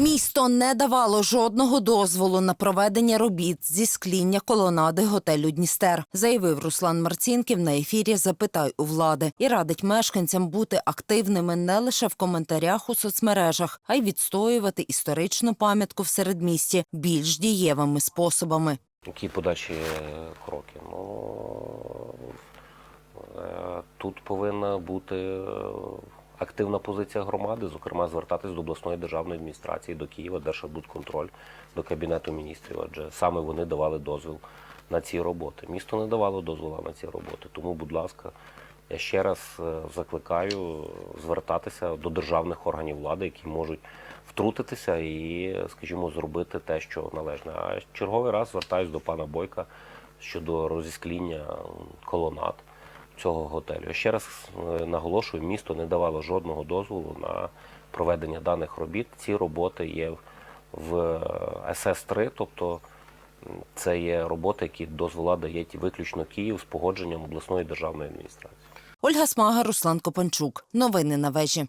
Місто не давало жодного дозволу на проведення робіт зі скління колонади готелю Дністер, заявив Руслан Марцінків на ефірі Запитай у влади і радить мешканцям бути активними не лише в коментарях у соцмережах, а й відстоювати історичну пам'ятку в середмісті більш дієвими способами. Які подальші кроки? Ну е, тут повинна бути е, активна позиція громади, зокрема, звертатись до обласної державної адміністрації, до Києва, Держарбудконтроль, до Кабінету міністрів, адже саме вони давали дозвіл на ці роботи. Місто не давало дозволу на ці роботи. Тому, будь ласка, я ще раз е, закликаю звертатися до державних органів влади, які можуть втрутитися і, скажімо, зробити те, що належне. А черговий раз звертаюся до пана Бойка щодо розіскління колонад цього готелю. Ще раз е, наголошую, місто не давало жодного дозволу на проведення даних робіт. Ці роботи є в СС-3, тобто це є роботи, які дозвола дає виключно Київ з погодженням обласної державної адміністрації. Ольга Смага, Руслан Копанчук. Новини на вежі.